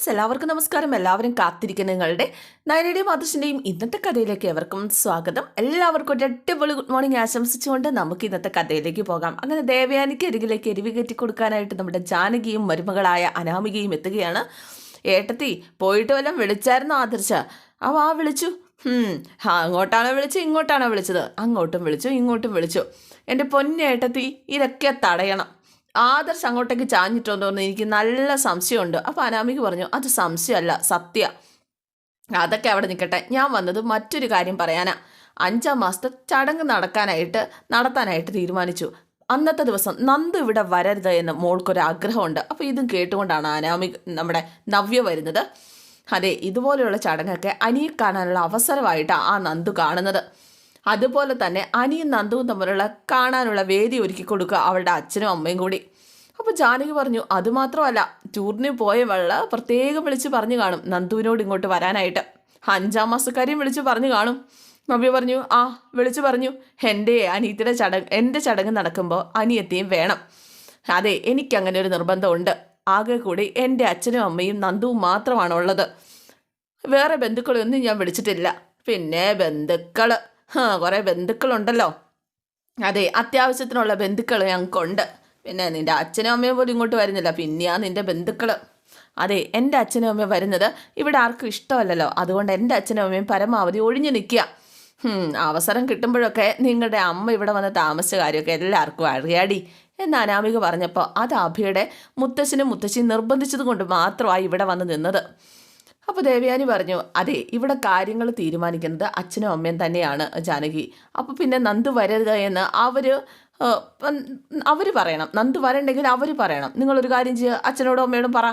Friends എല്ലാവർക്കും നമസ്കാരം. എല്ലാവരും കാത്തിരിക്കുന്ന നിങ്ങളുടെ നയനയുടെയും ആദർശിന്റെയും ഇന്നത്തെ കഥയിലേക്ക് എവർക്കും സ്വാഗതം. എല്ലാവർക്കും ഒരു അടിപൊളി ഗുഡ് മോർണിംഗ് ആശംസിച്ചുകൊണ്ട് നമുക്ക് ഇന്നത്തെ കഥയിലേക്ക് പോകാം. അങ്ങനെ ദേവയാനിക്ക് അരികിലേക്ക് എരിവ് കയറ്റി കൊടുക്കാനായിട്ട് നമ്മുടെ ജാനകിയും മരുമകളായ അനാമികയും എത്തുകയാണ്. ഏട്ടത്തി പോയിട്ട് വല്ലതും വിളിച്ചായിരുന്നു ആദർശ? അവ ആ വിളിച്ചു. ആ അങ്ങോട്ടാണോ വിളിച്ചത്? ഇങ്ങോട്ടാണോ വിളിച്ചത്? അങ്ങോട്ടും വിളിച്ചു ഇങ്ങോട്ടും വിളിച്ചു. എന്റെ പൊന്നേട്ടത്തി ഇതൊക്കെ തടയണം. ആദർശ് അങ്ങോട്ടേക്ക് ചാഞ്ഞിട്ടുണ്ടോ എന്ന് എനിക്ക് നല്ല സംശയമുണ്ട്. അപ്പോൾ അനാമിക പറഞ്ഞു അത് സംശയമല്ല സത്യ. അതൊക്കെ അവിടെ നിൽക്കട്ടെ ഞാൻ വന്നത് മറ്റൊരു കാര്യം പറയാനാ. അഞ്ചാം മാസത്തെ ചടങ്ങ് നടക്കാനായിട്ട് നടത്താനായിട്ട് തീരുമാനിച്ചു. അന്നത്തെ ദിവസം നന്ദു ഇവിടെ വരരുത് എന്ന് മോൾക്കൊരു ആഗ്രഹമുണ്ട് അപ്പോൾ ഇതും കേട്ടുകൊണ്ടാണ് അനാമിക നമ്മുടെ നവ്യ വരുന്നത്. അതെ ഇതുപോലെയുള്ള ചടങ്ങൊക്കെ അനിയെ കാണാനുള്ള അവസരമായിട്ടാണ് ആ നന്ദു കാണുന്നത്. അതുപോലെ തന്നെ അനിയും നന്ദുവും തമ്മിലുള്ള കാണാനുള്ള വേദി ഒരുക്കി കൊടുക്കുക അവളുടെ അച്ഛനും അമ്മയും കൂടി. അപ്പോൾ ജാനകി പറഞ്ഞു അതുമാത്രമല്ല ടൂറിന് പോയ വെള്ള പ്രത്യേകം വിളിച്ച് പറഞ്ഞു കാണും നന്ദുവിനോട് ഇങ്ങോട്ട് വരാനായിട്ട്. അഞ്ചാം മാസക്കാരെയും വിളിച്ച് പറഞ്ഞു കാണും. നവ്യ പറഞ്ഞു ആ വിളിച്ചു പറഞ്ഞു. എന്റെ അനിയത്തിയുടെ ചടങ്ങ് എന്റെ ചടങ്ങ് നടക്കുമ്പോൾ അനിയത്തിയും വേണം. അതെ എനിക്കങ്ങനെ ഒരു നിർബന്ധമുണ്ട്. ആകെ കൂടി എന്റെ അച്ഛനും അമ്മയും നന്ദുവും മാത്രമാണ് ഉള്ളത് വേറെ ബന്ധുക്കളെയൊന്നും ഞാൻ വിളിച്ചിട്ടില്ല. പിന്നെ ബന്ധുക്കൾ കുറേ ബന്ധുക്കളുണ്ടല്ലോ. അതെ അത്യാവശ്യത്തിനുള്ള ബന്ധുക്കൾ ഞങ്ങൾക്കുണ്ട് പിന്നെ നിന്റെ അച്ഛനും അമ്മയും പോലും ഇങ്ങോട്ട് വരുന്നില്ല. പിന്നെയാ നിന്റെ ബന്ധുക്കൾ അതെ എന്റെ അച്ഛനും അമ്മയും വരുന്നത് ഇവിടെ ആർക്കും ഇഷ്ടമല്ലല്ലോ. അതുകൊണ്ട് എന്റെ അച്ഛനും അമ്മയും പരമാവധി ഒഴിഞ്ഞു നിൽക്കുക. അവസരം കിട്ടുമ്പോഴൊക്കെ നിങ്ങളുടെ അമ്മ ഇവിടെ വന്ന് താമസിച്ച കാര്യമൊക്കെ എല്ലാവർക്കും അറിയാടി. എന്ന് അനാമിക പറഞ്ഞപ്പോൾ അത് അഭിയുടെ മുത്തശ്ശനും മുത്തശ്ശിയും നിർബന്ധിച്ചത് കൊണ്ട് മാത്രമായി ഇവിടെ വന്ന് നിന്നത്. അപ്പോൾ ദേവയാനി പറഞ്ഞു അതെ ഇവിടെ കാര്യങ്ങൾ തീരുമാനിക്കുന്നത് അച്ഛനും അമ്മയും തന്നെയാണ് ജാനകി. അപ്പോൾ പിന്നെ നന്ദ് വരരുത് എന്ന് അവർ അവർ പറയണം. നന്ദ് വരണ്ടെങ്കിൽ അവർ പറയണം. നിങ്ങളൊരു കാര്യം ചെയ്യുക അച്ഛനോടും അമ്മയോടും പറ.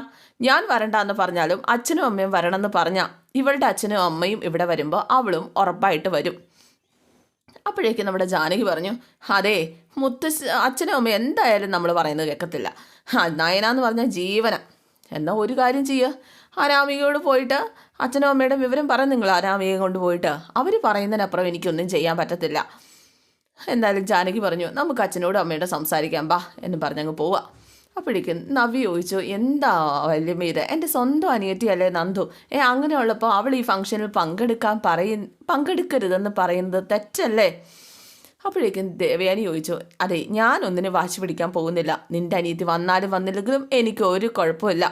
ഞാൻ വരണ്ട എന്ന് പറഞ്ഞാലും അച്ഛനും അമ്മയും വരണമെന്ന് പറഞ്ഞാൽ ഇവളുടെ അച്ഛനും അമ്മയും ഇവിടെ വരുമ്പോൾ അവളും ഉറപ്പായിട്ട് വരും. അപ്പോഴേക്കും നമ്മുടെ ജാനകി പറഞ്ഞു അതെ മുത്തശ്ശ അച്ഛനും അമ്മയും എന്തായാലും നമ്മൾ പറയുന്നത് കേൾക്കത്തില്ല ആ നയനാന്ന് പറഞ്ഞാൽ ജീവന. എന്നാൽ ഒരു കാര്യം ചെയ്യുക അനാമികയോട് പോയിട്ട് അച്ഛനും അമ്മയുടെ വിവരം പറ നിങ്ങൾ അനാമികയെ കൊണ്ട് പോയിട്ട്. അവർ പറയുന്നതിനപ്പുറം എനിക്കൊന്നും ചെയ്യാൻ പറ്റത്തില്ല. എന്തായാലും ജാനകി പറഞ്ഞു നമുക്ക് അച്ഛനോടും അമ്മയോടും സംസാരിക്കാം ബാ എന്ന് പറഞ്ഞങ്ങ് പോവാം. അപ്പോഴേക്കും നവി ചോദിച്ചു എന്താ വല്യമ്മ ഇത് എന്റെ സ്വന്തം അനിയത്തിയല്ലേ നന്ദു? ഏ അങ്ങനെയുള്ളപ്പോൾ അവൾ ഈ ഫംഗ്ഷനിൽ പങ്കെടുക്കാൻ പറയ പങ്കെടുക്കരുതെന്ന് പറയുന്നത് തെറ്റല്ലേ? അപ്പോഴേക്കും ദേവയാനി ചോദിച്ചു അതെ ഞാൻ ഒന്നിനും വാശി പിടിക്കാൻ പോകുന്നില്ല. നിന്റെ അനിയത്തി വന്നാലും വന്നില്ലെങ്കിലും എനിക്ക് ഒരു കുഴപ്പമില്ല.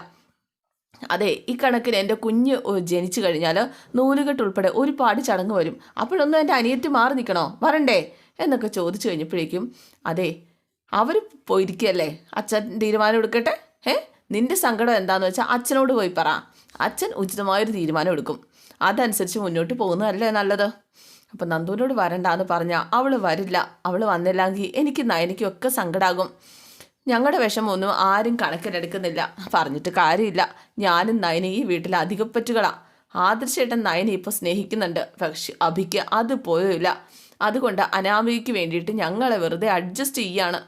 അതെ ഈ കണക്കിന് എന്റെ കുഞ്ഞ് ജനിച്ചു കഴിഞ്ഞാൽ നൂലുകെട്ട് ഉൾപ്പെടെ ഒരുപാട് ചടങ്ങ് വരും. അപ്പോഴൊന്നും എന്റെ അനിയത്തി മാറി നിൽക്കണോ? വരണ്ടേ? എന്നൊക്കെ ചോദിച്ചു കഴിഞ്ഞപ്പോഴേക്കും അതെ അവർ പോയിരിക്കുകയല്ലേ അച്ഛൻ തീരുമാനം എടുക്കട്ടെ? ഏ നിന്റെ സങ്കടം എന്താണെന്ന് വെച്ചാൽ അച്ഛനോട് പോയി പറ. അച്ഛൻ ഉചിതമായൊരു തീരുമാനം എടുക്കും. അതനുസരിച്ച് മുന്നോട്ട് പോകുന്നതല്ലേ നല്ലത്? അപ്പം നന്ദുവിനോട് വരണ്ട എന്ന് പറഞ്ഞാൽ അവൾ വരില്ല. അവൾ വന്നില്ലെങ്കിൽ എനിക്ക് നയനിക്കൊക്കെ സങ്കടാകും. ഞങ്ങളുടെ വിഷമമൊന്നും ആരും കണക്കിലെടുക്കുന്നില്ല. പറഞ്ഞിട്ട് കാര്യമില്ല. ഞാനും നയനെ ഈ വീട്ടിൽ അധികപ്പറ്റുകളാണ് ആദർശേട്ടൻ നയനെ ഇപ്പോൾ സ്നേഹിക്കുന്നുണ്ട്. പക്ഷെ അഭിക്ക് അത് പോയില്ല. അതുകൊണ്ട് അനാമികയ്ക്ക് വേണ്ടിയിട്ട് ഞങ്ങളെ വെറുതെ അഡ്ജസ്റ്റ് ചെയ്യാണ്.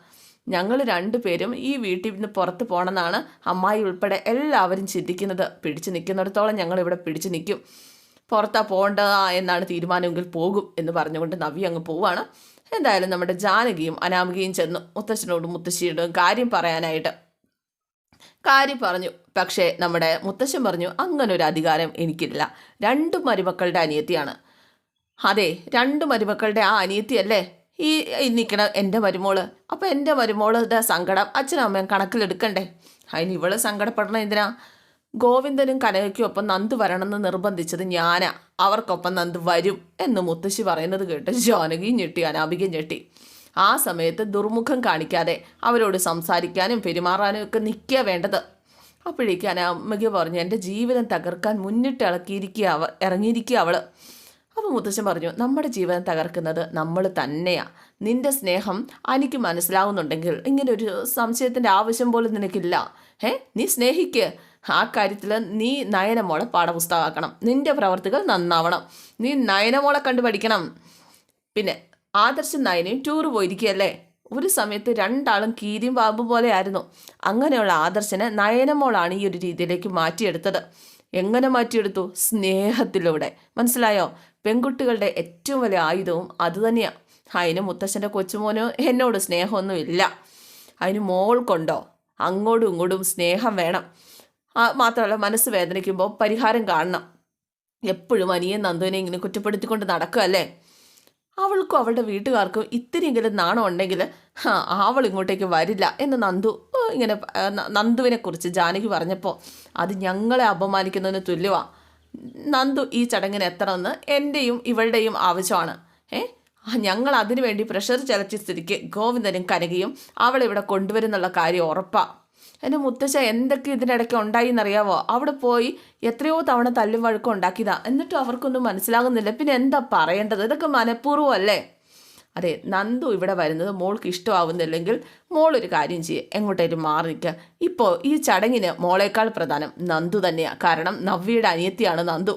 ഞങ്ങൾ രണ്ടുപേരും ഈ വീട്ടിൽ നിന്ന് പുറത്ത് പോകണമെന്നാണ് അമ്മായി ഉൾപ്പെടെ എല്ലാവരും ചിന്തിക്കുന്നത്. പിടിച്ചു നിൽക്കുന്നിടത്തോളം ഞങ്ങൾ ഇവിടെ പിടിച്ചു നിൽക്കും. പുറത്താ പോകേണ്ടതാ എന്നാണ് തീരുമാനമെങ്കിൽ പോകും എന്ന് പറഞ്ഞുകൊണ്ട് നവി അങ്ങ് പോവാണ്. എന്തായാലും നമ്മുടെ ജാനകിയും അനാമികയും ചെന്നു മുത്തശ്ശനോടും മുത്തശ്ശിയോടും കാര്യം പറയാനായിട്ട് കാര്യം പറഞ്ഞു. പക്ഷേ നമ്മുടെ മുത്തശ്ശൻ പറഞ്ഞു അങ്ങനെ ഒരു അധികാരം എനിക്കില്ല. രണ്ടു മരുമക്കളുടെ അനിയത്തിയാണ്. അതെ രണ്ടു മരുമക്കളുടെ ആ അനിയത്തിയല്ലേ? ഈ നിൽക്കണ എന്റെ മരുമോൾ. അപ്പോൾ എന്റെ മരുമോളുടെ സങ്കടം അച്ഛനും അമ്മയും കണക്കിലെടുക്കണ്ടേ? അതിന് ഇവൾ സങ്കടപ്പെടണം എന്തിനാ? ഗോവിന്ദനും കനകയ്ക്കും ഒപ്പം നന്ദ് വരണമെന്ന് നിർബന്ധിച്ചത് ഞാനാ. അവർക്കൊപ്പം നന്ദ് വരും എന്ന് മുത്തശ്ശി പറയുന്നത് കേട്ട് ജാനകിയും ഞെട്ടി അനാമികയും ഞെട്ടി. ആ സമയത്ത് ദുർമുഖം കാണിക്കാതെ അവരോട് സംസാരിക്കാനും പെരുമാറാനും ഒക്കെ നിൽക്കുക വേണ്ടത്. അപ്പോഴേക്ക് അനാമിക പറഞ്ഞു എന്റെ ജീവിതം തകർക്കാൻ മുന്നിട്ട് ഇളക്കിയിരിക്കുക അവ ഇറങ്ങിയിരിക്കുക അവൾ അപ്പോൾ മുത്തശ്ശൻ പറഞ്ഞു നമ്മുടെ ജീവിതം തകർക്കുന്നത് നമ്മൾ തന്നെയാണ് നിന്റെ സ്നേഹം എനിക്ക് മനസ്സിലാവുന്നുണ്ടെങ്കിൽ ഇങ്ങനെ ഒരു സംശയത്തിന്റെ ആവശ്യം പോലും നിനക്കില്ല. ഏ നീ സ്നേഹിക്ക്. ആ കാര്യത്തിൽ നീ നയനമോളെ പാഠപുസ്തകമാക്കണം. നിന്റെ പ്രവർത്തികൾ നന്നാവണം. നീ നയനമോളെ കണ്ടു പഠിക്കണം. പിന്നെ ആദർശം നയനയും ടൂർ പോയിരിക്കുകയല്ലേ? ഒരു സമയത്ത് രണ്ടാളും കീരിയും പാമ്പും പോലെ ആയിരുന്നു. അങ്ങനെയുള്ള ആദർശനെ നയനമോളാണ് ഈ ഒരു രീതിയിലേക്ക് മാറ്റിയെടുത്തത്. എങ്ങനെ മാറ്റിയെടുത്തു? സ്നേഹത്തിലൂടെ. മനസ്സിലായോ? പെൺകുട്ടികളുടെ ഏറ്റവും വലിയ ആയുധവും അതുതന്നെയാണ് അതിന് മുത്തശ്ശന്റെ കൊച്ചുമോനോ എന്നോട് സ്നേഹമൊന്നുമില്ല. അതിന് മോൾ കൊണ്ടോ അങ്ങോട്ടും ഇങ്ങോട്ടും സ്നേഹം വേണം. മാത്രമല്ല മനസ്സ് വേദനിക്കുമ്പോൾ പരിഹാരം കാണണം. എപ്പോഴും അനിയൻ നന്ദുവിനെ ഇങ്ങനെ കുറ്റപ്പെടുത്തിക്കൊണ്ട് നടക്കുകയല്ലേ അവൾക്കും അവളുടെ വീട്ടുകാർക്കും ഇത്തിരിയെങ്കിലും നാണം ഉണ്ടെങ്കിൽ അവൾ ഇങ്ങോട്ടേക്ക് വരില്ല എന്ന് നന്ദു ഇങ്ങനെ ആ, നന്ദുവിനെ കുറിച്ച് ജാനകി പറഞ്ഞപ്പോൾ അത് ഞങ്ങളെ അപമാനിക്കുന്നതിന് തുല്യമാണ് നന്ദു ഈ ചടങ്ങിന് എത്തണമെന്ന് എന്റെയും ഇവളുടെയും ആവശ്യമാണ്. ഏ ഞങ്ങൾ അതിനുവേണ്ടി പ്രഷർ ചലച്ച സ്ഥിതിക്ക് ഗോവിന്ദനും കനകയും അവളിവിടെ കൊണ്ടുവരുന്നുള്ള കാര്യം ഉറപ്പാണ് എന്റെ മുത്തച്ഛ എന്തൊക്കെ ഇതിനിടയ്ക്ക് ഉണ്ടായി എന്നറിയാവോ അവിടെ പോയി എത്രയോ തവണ തല്ലും വഴക്കം ഉണ്ടാക്കിയതാ. എന്നിട്ടും അവർക്കൊന്നും മനസ്സിലാകുന്നില്ല. പിന്നെ എന്താ പറയേണ്ടത്? ഇതൊക്കെ മനഃപൂർവം അല്ലേ? അതെ നന്ദു ഇവിടെ വരുന്നത് മോൾക്ക് ഇഷ്ടമാവുന്നില്ലെങ്കിൽ മോളൊരു കാര്യം ചെയ്യുക എങ്ങോട്ടേലും മാറി നിൽക്കുക ഇപ്പോൾ ഈ ചടങ്ങിന് മോളേക്കാൾ പ്രധാനം നന്ദു തന്നെയാണ് കാരണം നവ്യയുടെ അനിയത്തിയാണ് നന്ദു.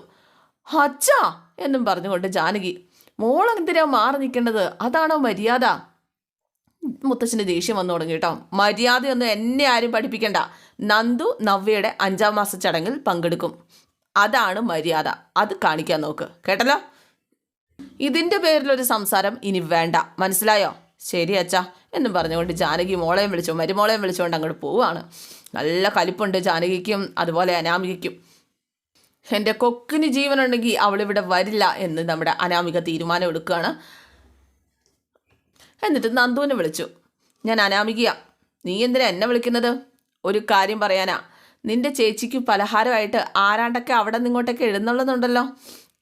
അച്ഛാ! എന്നും പറഞ്ഞുകൊണ്ട് ജാനകി മോളെന്തിനാ മാറി നിൽക്കേണ്ടത്? അതാണോ മര്യാദ? മുത്തച്ഛന് ദേഷ്യം വന്നു തുടങ്ങി കേട്ടോ. മര്യാദയൊന്നും എന്നെ ആരും പഠിപ്പിക്കണ്ട. നന്ദു നവ്യയുടെ അഞ്ചാം മാസ ചടങ്ങിൽ പങ്കെടുക്കും. അതാണ് മര്യാദ. അത് കാണിക്കാൻ നോക്ക്. കേട്ടല്ലോ? ഇതിന്റെ പേരിലൊരു സംസാരം ഇനി വേണ്ട. മനസ്സിലായോ? ശരി അച്ഛാ. എന്നും പറഞ്ഞുകൊണ്ട് ജാനകി മോളെയും വിളിച്ചു. മരുമോളെയും വിളിച്ചുകൊണ്ട് അങ്ങോട്ട് പോവുകയാണ്. നല്ല കലിപ്പുണ്ട് ജാനകിക്കും അതുപോലെ അനാമികയ്ക്കും. എന്റെ കൊക്കിന് ജീവനുണ്ടെങ്കിൽ അവളിവിടെ വരില്ല എന്ന് നമ്മുടെ അനാമിക തീരുമാനം എടുക്കുകയാണ് എന്നിട്ട് നന്ദുവിനെ വിളിച്ചു. ഞാൻ അനാമികിയ. നീ എന്തിനാ എന്നെ വിളിക്കുന്നത്? ഒരു കാര്യം പറയാനാ. നിന്റെ ചേച്ചിക്ക് പലഹാരമായിട്ട് ആരാണ്ടൊക്കെ അവിടെ നിങ്ങോട്ടൊക്കെ എഴുന്നള്ളുന്നുണ്ടല്ലോ.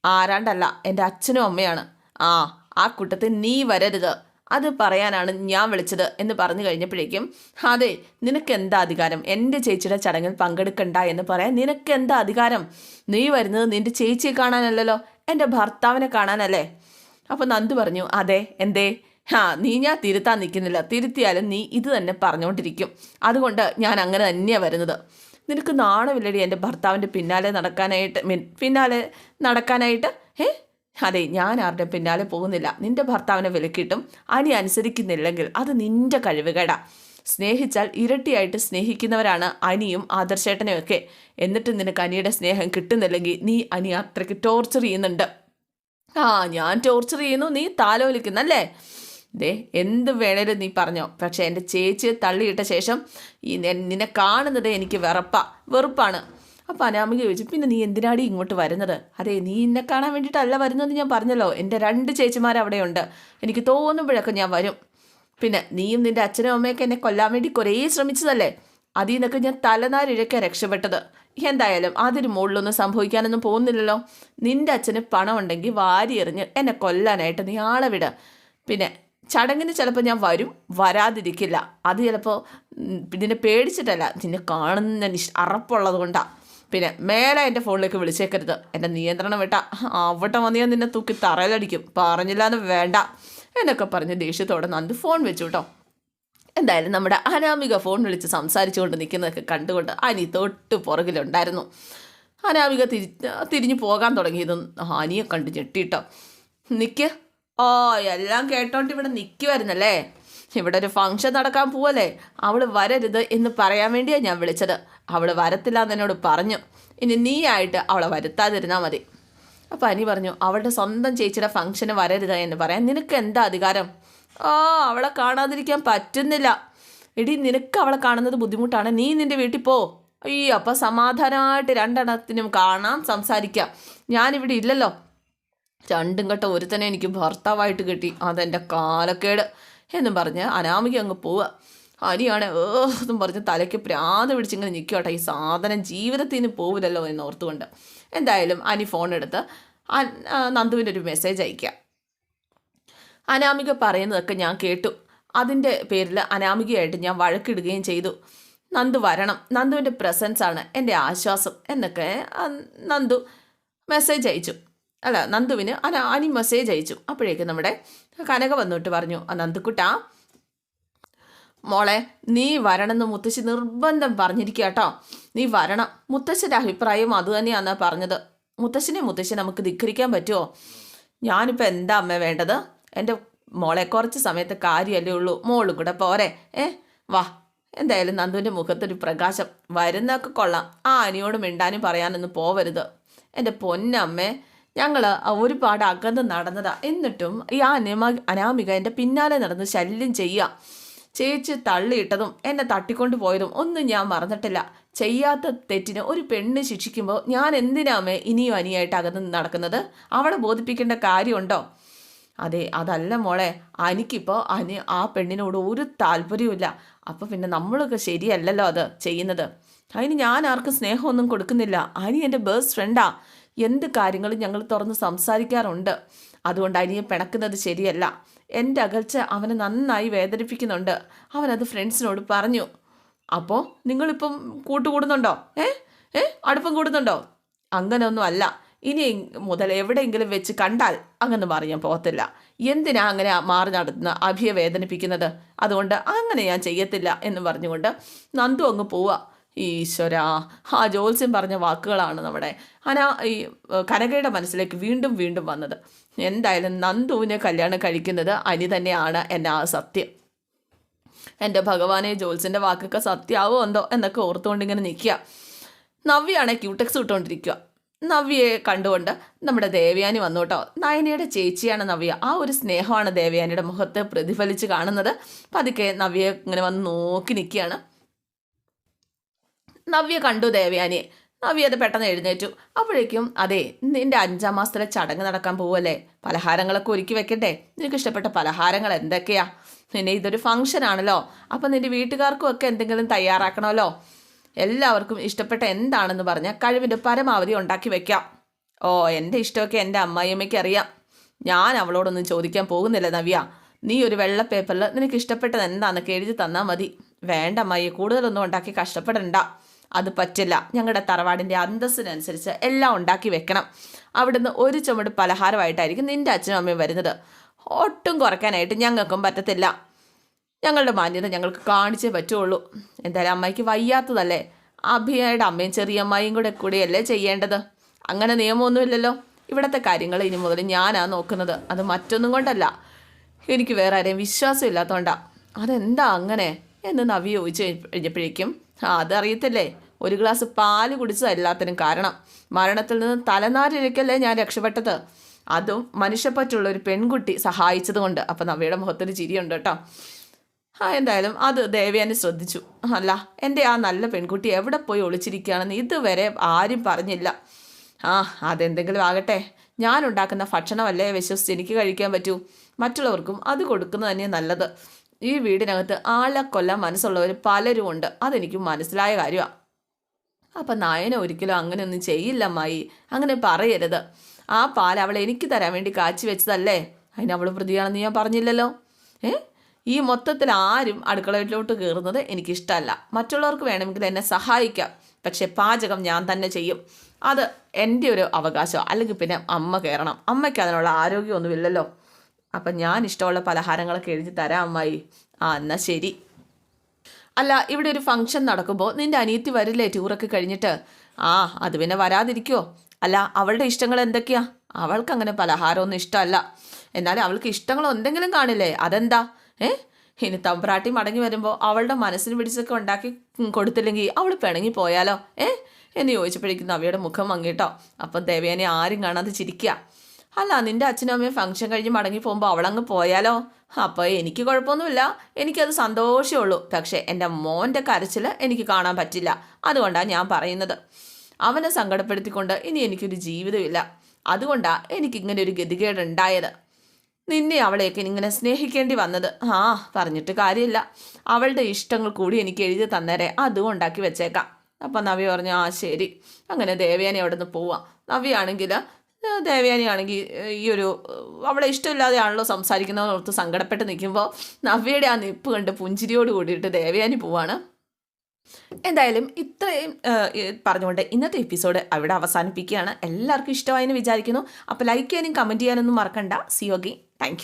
ആരാണ്ടല്ല എന്റെ അച്ഛനും അമ്മയാണ്. ആ ആ കൂട്ടത്തിൽ നീ വരരുത്. അത് പറയാനാണ് ഞാൻ വിളിച്ചത് എന്ന് പറഞ്ഞു കഴിഞ്ഞപ്പോഴേക്കും അതെ നിനക്ക് എന്താ അധികാരം? എന്റെ ചേച്ചിയുടെ ചടങ്ങിൽ പങ്കെടുക്കണ്ട എന്ന് പറയാൻ നിനക്ക് എന്താ അധികാരം? നീ വരുന്നത് നിന്റെ ചേച്ചിയെ കാണാനല്ലല്ലോ എന്റെ ഭർത്താവിനെ കാണാനല്ലേ? അപ്പോൾ നന്ദു പറഞ്ഞു അതെ എന്തേ? ഹാ നീ ഞാൻ തിരുത്താൻ നിൽക്കുന്നില്ല. തിരുത്തിയാലും നീ ഇത് തന്നെ പറഞ്ഞുകൊണ്ടിരിക്കും. അതുകൊണ്ട് ഞാൻ അങ്ങനെ തന്നെയാണ് വരുന്നത്. നിനക്ക് നാണമില്ലടി എന്റെ ഭർത്താവിന്റെ പിന്നാലെ നടക്കാനായിട്ട്. പിന്നാലെ നടക്കാനായിട്ട്? ഏ അതെ ഞാൻ ആരുടെ പിന്നാലെ പോകുന്നില്ല. നിന്റെ ഭർത്താവിനെ വിലക്കിയിട്ടും അനി അനുസരിക്കുന്നില്ലെങ്കിൽ അത് നിന്റെ കഴിവുകേട. സ്നേഹിച്ചാൽ ഇരട്ടിയായിട്ട് സ്നേഹിക്കുന്നവരാണ് അനിയും ആദർശേട്ടനെയും ഒക്കെ എന്നിട്ട് നിനക്ക് അനിയുടെ സ്നേഹം കിട്ടുന്നില്ലെങ്കിൽ നീ അനി അത്രയ്ക്ക് ടോർച്ചർ ചെയ്യുന്നുണ്ട്. ആ ഞാൻ ടോർച്ചർ ചെയ്യുന്നു. നീ താലോലിക്കുന്നല്ലേ? ദേ എന്ത് വേണേലും നീ പറഞ്ഞോ. പക്ഷേ എന്റെ ചേച്ചിയെ തള്ളിയിട്ട ശേഷം ഈ നിന്നെ കാണുന്നത് എനിക്ക് വെറുപ്പാ വെറുപ്പാണ്. അപ്പം അനാമിക ചോദിച്ചു പിന്നെ നീ എന്തിനാടി ഇങ്ങോട്ട് വരുന്നത്? അതെ നീ എന്നെ കാണാൻ വേണ്ടിയിട്ടല്ല വരുന്നത് ഞാൻ പറഞ്ഞല്ലോ. എന്റെ രണ്ട് ചേച്ചിമാർ അവിടെയുണ്ട്. എനിക്ക് തോന്നുമ്പോഴൊക്കെ ഞാൻ വരും. പിന്നെ നീയും നിന്റെ അച്ഛനും അമ്മയൊക്കെ എന്നെ കൊല്ലാൻ വേണ്ടി കുറേ ശ്രമിച്ചതല്ലേ? അതിൽ നിന്നൊക്കെ ഞാൻ തലനാരിഴയ്ക്കാണ് രക്ഷപ്പെട്ടത്. എന്തായാലും അതിന് മുകളിലൊന്നും സംഭവിക്കാനൊന്നും പോകുന്നില്ലല്ലോ. നിന്റെ അച്ഛന് പണമുണ്ടെങ്കിൽ വാരി എറിഞ്ഞ് എന്നെ കൊല്ലാനായിട്ട് നീ ആളെ വിട. പിന്നെ ചടങ്ങിന് ചിലപ്പോൾ ഞാൻ വരും വരാതിരിക്കില്ല. അത് ചിലപ്പോൾ നിന്നെ പേടിച്ചിട്ടല്ല നിന്നെ കാണുന്ന നിഷ് അറപ്പുള്ളത് കൊണ്ടാണ് പിന്നെ മേലെ എന്റെ ഫോണിലേക്ക് വിളിച്ചേക്കരുത്. എന്റെ നിയന്ത്രണം വിട്ട. അവിടെ വന്ന് ഞാൻ നിന്നെ തൂക്കി തറയിലടിക്കും. പറഞ്ഞില്ല എന്ന് വേണ്ട. എന്നൊക്കെ പറഞ്ഞ് ദേഷ്യത്തോടെ നന്ദി ഫോൺ വെച്ചു കേട്ടോ എന്തായാലും നമ്മുടെ അനാമിക ഫോൺ വിളിച്ച് സംസാരിച്ചുകൊണ്ട് നിൽക്കുന്നതൊക്കെ കണ്ടുകൊണ്ട് അനി തൊട്ട് പുറകിലുണ്ടായിരുന്നു. അനാമിക തിരി തിരിഞ്ഞു പോകാൻ തുടങ്ങിയതും അനിയെ കണ്ട് ഞെട്ടിട്ടോ. നിൽക്ക് ഓ എല്ലാം കേട്ടോണ്ട് ഇവിടെ നിൽക്കുമായിരുന്നല്ലേ ഇവിടെ ഒരു ഫംഗ്ഷൻ നടക്കാൻ പോവല്ലേ? അവൾ വരരുത് എന്ന് പറയാൻ വേണ്ടിയാണ് ഞാൻ വിളിച്ചത്. അവൾ വരത്തില്ല എന്ന് എന്നോട് പറഞ്ഞു. ഇനി നീ ആയിട്ട് അവളെ വരുത്താതിരുന്നാൽ മതി. അപ്പം അനി പറഞ്ഞു അവളുടെ സ്വന്തം ചേച്ചിയുടെ ഫംഗ്ഷന് വരരുത് എന്ന് പറയാൻ നിനക്ക് എന്താ അധികാരം? ഓ അവളെ കാണാതിരിക്കാൻ പറ്റുന്നില്ല. എടി നിനക്ക് അവളെ കാണുന്നത് ബുദ്ധിമുട്ടാണ്. നീ നിന്റെ വീട്ടിൽ പോ. അയ്യോ അപ്പം സമാധാനമായിട്ട് രണ്ടെണ്ണത്തിനും കാണാം സംസാരിക്കാം. ഞാനിവിടെ ഇല്ലല്ലോ. രണ്ടും കെട്ട ഒരുത്തനെ എനിക്ക് ഭർത്താവായിട്ട് കിട്ടി. അതെന്റെ കാലക്കേട്. എന്നും പറഞ്ഞ് അനാമിക അങ്ങ് പോവുക. അനിയാണ് ഏ എന്നും പറഞ്ഞ് തലയ്ക്ക് പ്രാന്ത് പിടിച്ചിങ്ങനെ നിൽക്കട്ടെ ഈ സാധനം ജീവിതത്തിൽ നിന്ന് പോവില്ലല്ലോ എന്ന് ഓർത്തുകൊണ്ട്. എന്തായാലും അനി ഫോൺ എടുത്ത് നന്ദുവിന്റെ ഒരു മെസ്സേജ് അയക്കുക അനാമിക പറയുന്നതൊക്കെ ഞാൻ കേട്ടു. അതിന്റെ പേരിൽ അനാമികയായിട്ട് ഞാൻ വഴക്കിടുകയും ചെയ്തു. നന്ദു വരണം. നന്ദുവിന്റെ പ്രസൻസാണ് എന്റെ ആശ്വാസം. എന്നൊക്കെ നന്ദു മെസ്സേജ് അയച്ചു. അല്ല നന്ദുവിന് അന അനി മെസ്സേജ് അയച്ചു അപ്പോഴേക്ക് നമ്മുടെ കനക വന്നിട്ട് പറഞ്ഞു ആ നന്ദുക്കുട്ടാ മോളെ നീ വരണമെന്ന് മുത്തശ്ശി നിർബന്ധം പറഞ്ഞിരിക്കുക കേട്ടോ. നീ വരണം. മുത്തശ്ശന്റെ അഭിപ്രായം അതുതന്നെയാണ് പറഞ്ഞത്. മുത്തശ്ശനെ മുത്തശ്ശി നമുക്ക് ധിക്കരിക്കാൻ പറ്റുമോ ഞാനിപ്പോൾ എന്താ അമ്മ വേണ്ടത്? എന്റെ മോളെ കുറച്ച് സമയത്തെ കാര്യമല്ലേ ഉള്ളൂ. മോളും കൂടെ പോരെ. ഏ വാ. എന്തായാലും നന്ദുവിന്റെ മുഖത്തൊരു പ്രകാശം വരുന്നൊക്കെ കൊള്ളാം. ആ അനിയോട് മിണ്ടാനും പറയാനൊന്നും പോവരുത്. എന്റെ പൊന്നമ്മേ ഞങ്ങൾ ഒരുപാട് അകന്ന് നടന്നതാ. എന്നിട്ടും ഈ അനിമ അനാമിക എന്റെ പിന്നാലെ നടന്ന് ശല്യം ചെയ്യുക ചേച്ചി തള്ളിയിട്ടതും എന്നെ തട്ടിക്കൊണ്ട് പോയതും ഒന്നും ഞാൻ മറന്നിട്ടില്ല. ചെയ്യാത്ത തെറ്റിന് ഒരു പെണ്ണ് ശിക്ഷിക്കുമ്പോൾ ഞാൻ എന്തിനാമേ ഇനിയും അനിയായിട്ട് അകന്ന് നടക്കുന്നത്? അവളെ ബോധിപ്പിക്കേണ്ട കാര്യമുണ്ടോ? അതെ അതല്ല മോളെ. എനിക്കിപ്പോൾ അനി ആ പെണ്ണിനോട് ഒരു താല്പര്യവുമില്ല. അപ്പോൾ പിന്നെ നമ്മളൊക്കെ ശരിയല്ലല്ലോ അത് ചെയ്യുന്നത്. അതിന് ഞാൻ ആർക്കും സ്നേഹമൊന്നും കൊടുക്കുന്നില്ല. അനി എന്റെ ബെസ്റ്റ് ഫ്രണ്ടാ. എന്ത് കാര്യങ്ങളും ഞങ്ങൾ തുറന്ന് സംസാരിക്കാറുണ്ട്. അതുകൊണ്ട് അനിയൻ പിണക്കുന്നത് ശരിയല്ല. എന്റെ അകൽച്ച അവനെ നന്നായി വേദനിപ്പിക്കുന്നുണ്ട്. അവനത് ഫ്രണ്ട്സിനോട് പറഞ്ഞു. അപ്പോൾ നിങ്ങളിപ്പം കൂട്ടുകൂടുന്നുണ്ടോ? ഏ? ഏ? അടുപ്പം കൂടുന്നുണ്ടോ? അങ്ങനെയൊന്നും അല്ല. ഇനി മുതൽ എവിടെയെങ്കിലും വെച്ച് കണ്ടാൽ അങ്ങനെ പറയാൻ പോകത്തില്ല. എന്തിനാ അങ്ങനെ മാറി നടത്തുന്ന അഭിയെ വേദനിപ്പിക്കുന്നത്? അതുകൊണ്ട് അങ്ങനെ ഞാൻ ചെയ്യത്തില്ല എന്ന് പറഞ്ഞുകൊണ്ട് നന്ദു അങ്ങ് പോവുക. ഈശ്വര. ആ ജോത്സ്യം പറഞ്ഞ വാക്കുകളാണ് നമ്മുടെ അനാ ഈ കനകയുടെ മനസ്സിലേക്ക് വീണ്ടും വീണ്ടും വന്നത്. എന്തായാലും നന്ദുവിനെ കല്യാണം കഴിക്കുന്നത് അനി തന്നെയാണ് എന്റെ ആ സത്യം. എന്റെ ഭഗവാനെ ജോത്സ്യന്റെ വാക്കൊക്കെ സത്യാവോ എന്തോ എന്നൊക്കെ ഓർത്തുകൊണ്ട് ഇങ്ങനെ നിൽക്കുക. നവ്യാണെ ക്യൂടെക്സ് ഇട്ടുകൊണ്ടിരിക്കുക. നവ്യയെ കണ്ടുകൊണ്ട് നമ്മുടെ ദേവയാനി വന്നു നയനയുടെ ചേച്ചിയാണ് നവ്യ. ആ ഒരു സ്നേഹമാണ് ദേവയാനിയുടെ മുഖത്ത് പ്രതിഫലിച്ച് കാണുന്നത്. പതുക്കെ നവ്യയെ ഇങ്ങനെ വന്ന് നോക്കി നിൽക്കുകയാണ്. നവ്യ കണ്ടു ദേവയാനിയെ നവ്യ അത് പെട്ടെന്ന് എഴുന്നേറ്റു. അപ്പോഴേക്കും അതെ നിന്റെ അഞ്ചാം മാസത്തിലെ ചടങ്ങ് നടക്കാൻ പോവല്ലേ? പലഹാരങ്ങളൊക്കെ ഒരുക്കി വെക്കട്ടെ? നിനക്ക് ഇഷ്ടപ്പെട്ട പലഹാരങ്ങൾ എന്തൊക്കെയാ? നിന്നെ ഇതൊരു ഫംഗ്ഷൻ ആണല്ലോ. അപ്പം നിന്റെ വീട്ടുകാർക്കും ഒക്കെ എന്തെങ്കിലും തയ്യാറാക്കണമല്ലോ? എല്ലാവർക്കും ഇഷ്ടപ്പെട്ട എന്താണെന്ന് പറഞ്ഞാൽ കഴിവിന്റെ പരമാവധി ഉണ്ടാക്കി വെക്കാം. ഓ എന്റെ ഇഷ്ടമൊക്കെ എന്റെ അമ്മായിയമ്മയ്ക്ക് അറിയാം. ഞാൻ അവളോടൊന്നും ചോദിക്കാൻ പോകുന്നില്ല നവ്യ. നീ ഒരു വെള്ള പേപ്പറിൽ നിനക്ക് ഇഷ്ടപ്പെട്ടത് എന്താണെന്നൊക്കെ എഴുതി തന്നാൽ മതി. വേണ്ട അമ്മായി കൂടുതലൊന്നും ഉണ്ടാക്കി കഷ്ടപ്പെടണ്ട. അത് പറ്റില്ല. ഞങ്ങളുടെ തറവാടിന്റെ അന്തസ്സിനനുസരിച്ച് എല്ലാം ഉണ്ടാക്കി വെക്കണം. അവിടുന്ന് ഒരു ചുമട് പലഹാരമായിട്ടായിരിക്കും നിന്റെ അച്ഛനും അമ്മയും വരുന്നത്. ഒട്ടും കുറയ്ക്കാനായിട്ട് ഞങ്ങൾക്കും പറ്റത്തില്ല. ഞങ്ങളുടെ മാന്യത ഞങ്ങൾക്ക് കാണിച്ചേ പറ്റുള്ളൂ. എന്തായാലും അമ്മയ്ക്ക് വയ്യാത്തതല്ലേ? അഭിയയുടെ അമ്മയും ചെറിയ ചെറിയമ്മയും കൂടെ കൂടെയല്ലേ ചെയ്യേണ്ടത്? അങ്ങനെ നിയമമൊന്നുമില്ലല്ലോ. ഇവിടുത്തെ കാര്യങ്ങൾ ഇനി മുതൽ ഞാനാണ് നോക്കുന്നത്. അത് മറ്റൊന്നും കൊണ്ടല്ല. എനിക്ക് വേറെ ആരെയും വിശ്വാസം ഇല്ലാത്തതുകൊണ്ടാണ് അതെന്താ അങ്ങനെ? എന്ന് നവി ചോദിച്ചു കഴിഞ്ഞപ്പോഴേക്കും ആ അതറിയത്തില്ലേ? ഒരു ഗ്ലാസ് പാൽ കുടിച്ചത് എല്ലാത്തിനും കാരണം. മരണത്തിൽ നിന്ന് തലനാരിഴക്കല്ലേ ഞാൻ രക്ഷപ്പെട്ടത്. അതും മനുഷ്യപ്പറ്റുള്ള ഒരു പെൺകുട്ടി സഹായിച്ചത് കൊണ്ട് അപ്പം നവ്യയുടെ മുഖത്തൊരു ചിരിയുണ്ട് കേട്ടോ. ആ എന്തായാലും അത് ദേവയാനി ശ്രദ്ധിച്ചു. അല്ല എന്റെ ആ നല്ല പെൺകുട്ടി എവിടെ പോയി ഒളിച്ചിരിക്കുകയാണെന്ന് ഇതുവരെ ആരും പറഞ്ഞില്ല. ആ അതെന്തെങ്കിലും ആകട്ടെ. ഞാൻ ഉണ്ടാക്കുന്ന ഭക്ഷണമല്ലേ വിശ്വസിച്ച് എനിക്ക് കഴിക്കാൻ പറ്റൂ? മറ്റുള്ളവർക്കും അത് കൊടുക്കുന്നത് തന്നെ നല്ലത്. ഈ വീടിനകത്ത് ആളെ കൊല്ലാൻ മനസ്സുള്ളവർ പലരും ഉണ്ട് അതെനിക്ക് മനസ്സിലായ കാര്യമാണ് അപ്പം നായന ഒരിക്കലും അങ്ങനെയൊന്നും ചെയ്യില്ല മായി അങ്ങനെ പറയരുത്. ആ പാൽ അവൾ എനിക്ക് തരാൻ വേണ്ടി കാച്ചി വെച്ചതല്ലേ? അതിന് അവൾ പ്രതിയാണെന്ന് ഞാൻ പറഞ്ഞില്ലല്ലോ. ഏ? ഈ മൊത്തത്തിൽ ആരും അടുക്കളയിലോട്ട് കയറുന്നത് എനിക്കിഷ്ടമല്ല മറ്റുള്ളവർക്ക് വേണമെങ്കിൽ എന്നെ സഹായിക്കാം. പക്ഷെ പാചകം ഞാൻ തന്നെ ചെയ്യും. അത് എന്റെ ഒരു അവകാശം. അല്ലെങ്കിൽ പിന്നെ അമ്മ കയറണം അമ്മയ്ക്ക് അതിനുള്ള ആരോഗ്യമൊന്നുമില്ലല്ലോ. അപ്പം ഞാൻ ഇഷ്ടമുള്ള പലഹാരങ്ങളൊക്കെ എഴുതി തരാം അമ്മായി. ആ എന്നാൽ ശരി. അല്ല ഇവിടെ ഒരു ഫംഗ്ഷൻ നടക്കുമ്പോൾ നിന്റെ അനിയത്തി വരില്ലേ ടൂറൊക്കെ കഴിഞ്ഞിട്ട്? ആ അത് പിന്നെ വരാതിരിക്കുമോ അല്ല അവളുടെ ഇഷ്ടങ്ങൾ എന്തൊക്കെയാ? അവൾക്ക് അങ്ങനെ പലഹാരമൊന്നും ഇഷ്ടമല്ല. എന്നാൽ അവൾക്ക് ഇഷ്ടങ്ങൾ എന്തെങ്കിലും കാണില്ലേ? അതെന്താ? ഏ? ഇനി തമ്പ്രാട്ടി മടങ്ങി വരുമ്പോൾ അവളുടെ മനസ്സിന് പിടിച്ചൊക്കെ ഉണ്ടാക്കി കൊടുത്തില്ലെങ്കിൽ അവൾ പിണങ്ങി പോയാലോ? ഏ? എന്ന് ചോദിച്ചപ്പോഴേക്കും നവിയുടെ മുഖം മങ്ങിട്ടോ. അപ്പം ദേവേനെ ആരും കാണാതെ ചിരിക്കുക അല്ല നിന്റെ അച്ഛനും അമ്മയും ഫംഗ്ഷൻ കഴിഞ്ഞ് മടങ്ങി പോകുമ്പോൾ അവളങ്ങ് പോയാലോ? അപ്പോൾ എനിക്ക് കുഴപ്പമൊന്നുമില്ല. എനിക്കത് സന്തോഷമേ ഉള്ളൂ. പക്ഷേ എന്റെ മോന്റെ കരച്ചിൽ എനിക്ക് കാണാൻ പറ്റില്ല. അതുകൊണ്ടാണ് ഞാൻ പറയുന്നത്. അവനെ സങ്കടപ്പെടുത്തിക്കൊണ്ട് ഇനി എനിക്കൊരു ജീവിതമില്ല അതുകൊണ്ടാണ് എനിക്കിങ്ങനെ ഒരു ഗതികേട് ഉണ്ടായത്. നിന്നെ അവളെയൊക്കെ ഇങ്ങനെ സ്നേഹിക്കേണ്ടി വന്നത്. ആ പറഞ്ഞിട്ട് കാര്യമില്ല. അവളുടെ ഇഷ്ടങ്ങൾ കൂടി എനിക്ക് എഴുതി തന്നേരെ. അതും ഉണ്ടാക്കി വെച്ചേക്കാം. അപ്പം നവ്യ പറഞ്ഞു ആ ശരി. അങ്ങനെ ദേവേനെ അവിടെ നിന്ന് പോവാം നവ്യാണെങ്കിൽ ദേവയാനി ആണെങ്കിൽ ഈ ഒരു അവളെ ഇഷ്ടമില്ലാതെയാണല്ലോ സംസാരിക്കുന്നതെന്ന് ഓർത്ത് സങ്കടപ്പെട്ട് നിൽക്കുമ്പോൾ നവ്യയുടെ ആ നിപ്പ് കണ്ട് പുഞ്ചിരിയോട് കൂടിയിട്ട് ദേവയാനി പോവാണ്. എന്തായാലും ഇത്രയും പറഞ്ഞുകൊണ്ട് ഇന്നത്തെ എപ്പിസോഡ് അവിടെ അവസാനിപ്പിക്കുകയാണ്. എല്ലാവർക്കും ഇഷ്ടമായെന്ന് വിചാരിക്കുന്നു. അപ്പോൾ ലൈക്ക് ചെയ്യാനും കമന്റ് ചെയ്യാനൊന്നും മറക്കണ്ട. സി യോഗി താങ്ക്